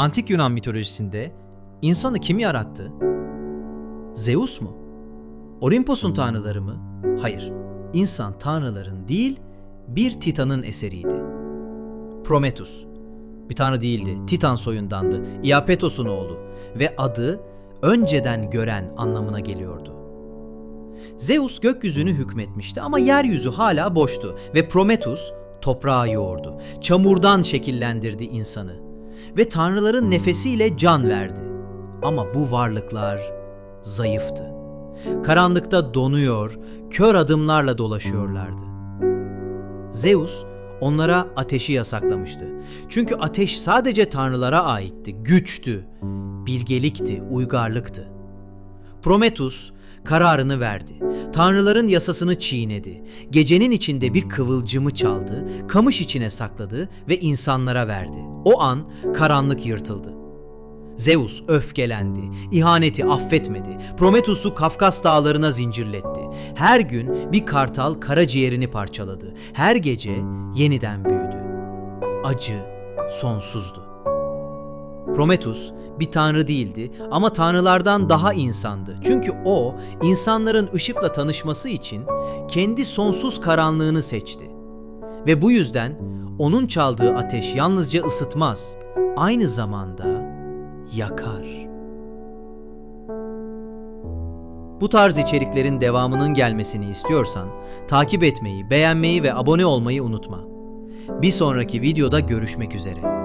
Antik Yunan mitolojisinde insanı kim yarattı? Zeus mu? Olimpos'un tanrıları mı? Hayır. İnsan tanrıların değil, bir Titan'ın eseriydi. Prometheus. Bir tanrı değildi, Titan soyundandı, Iapetos'un oğlu ve adı önceden gören anlamına geliyordu. Zeus gökyüzünü hükmetmişti ama yeryüzü hala boştu ve Prometheus toprağı yoğurdu. Çamurdan şekillendirdi insanı ve tanrıların nefesiyle can verdi. Ama bu varlıklar zayıftı. Karanlıkta donuyor, kör adımlarla dolaşıyorlardı. Zeus onlara ateşi yasaklamıştı. Çünkü ateş sadece tanrılara aitti, güçtü, bilgelikti, uygarlıktı. Prometheus kararını verdi. Tanrıların yasasını çiğnedi. Gecenin içinde bir kıvılcımı çaldı, kamış içine sakladı ve insanlara verdi. O an karanlık yırtıldı. Zeus öfkelendi, ihaneti affetmedi. Prometheus'u Kafkas dağlarına zincirletti. Her gün bir kartal karaciğerini parçaladı. Her gece yeniden büyüdü. Acı sonsuzdu. Prometheus bir tanrı değildi ama tanrılardan daha insandı. Çünkü o insanların ışıkla tanışması için kendi sonsuz karanlığını seçti. Ve bu yüzden onun çaldığı ateş yalnızca ısıtmaz, aynı zamanda yakar. Bu tarz içeriklerin devamının gelmesini istiyorsan takip etmeyi, beğenmeyi ve abone olmayı unutma. Bir sonraki videoda görüşmek üzere.